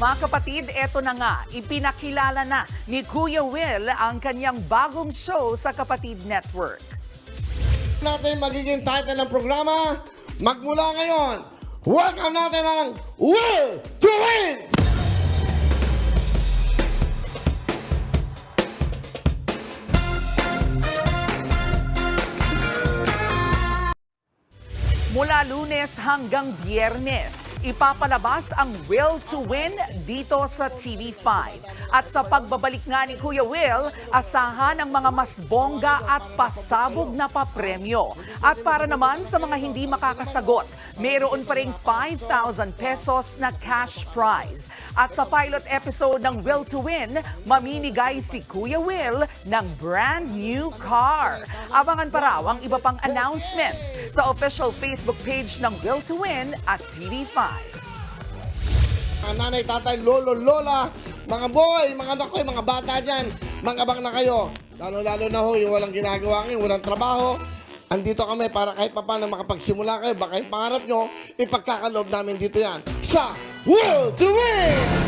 Mga kapatid, eto na nga, ipinakilala na ni Kuya Will ang kanyang bagong show sa Kapatid Network. natin magiging title ng programa. Magmula ngayon, welcome natin ang Will to Win! Mula lunes hanggang biyernes, ipapalabas ang Will to Win dito sa TV5. At sa pagbabalik nga ni Kuya Will, asahan ang mga mas bongga at pasabog na papremyo. At para naman sa mga hindi makakasagot, mayroon pa ring 5,000 pesos na cash prize. At sa pilot episode ng Will to Win, mamimigay si Kuya Will ng brand new car. Abangan pa raw ang iba pang announcements sa official Facebook page ng Will to Win at TV5. Mga nanay, tatay, lolo, lola, mga boy, mga nakoy, mga bata dyan, mangabang na kayo. Lalo-lalo na ho, yung walang ginagawa ngayon, walang trabaho. Andito kami para kahit pa paano makapagsimula kayo, baka yung pangarap nyo, ipagkakaloob namin dito yan sa Will to Win!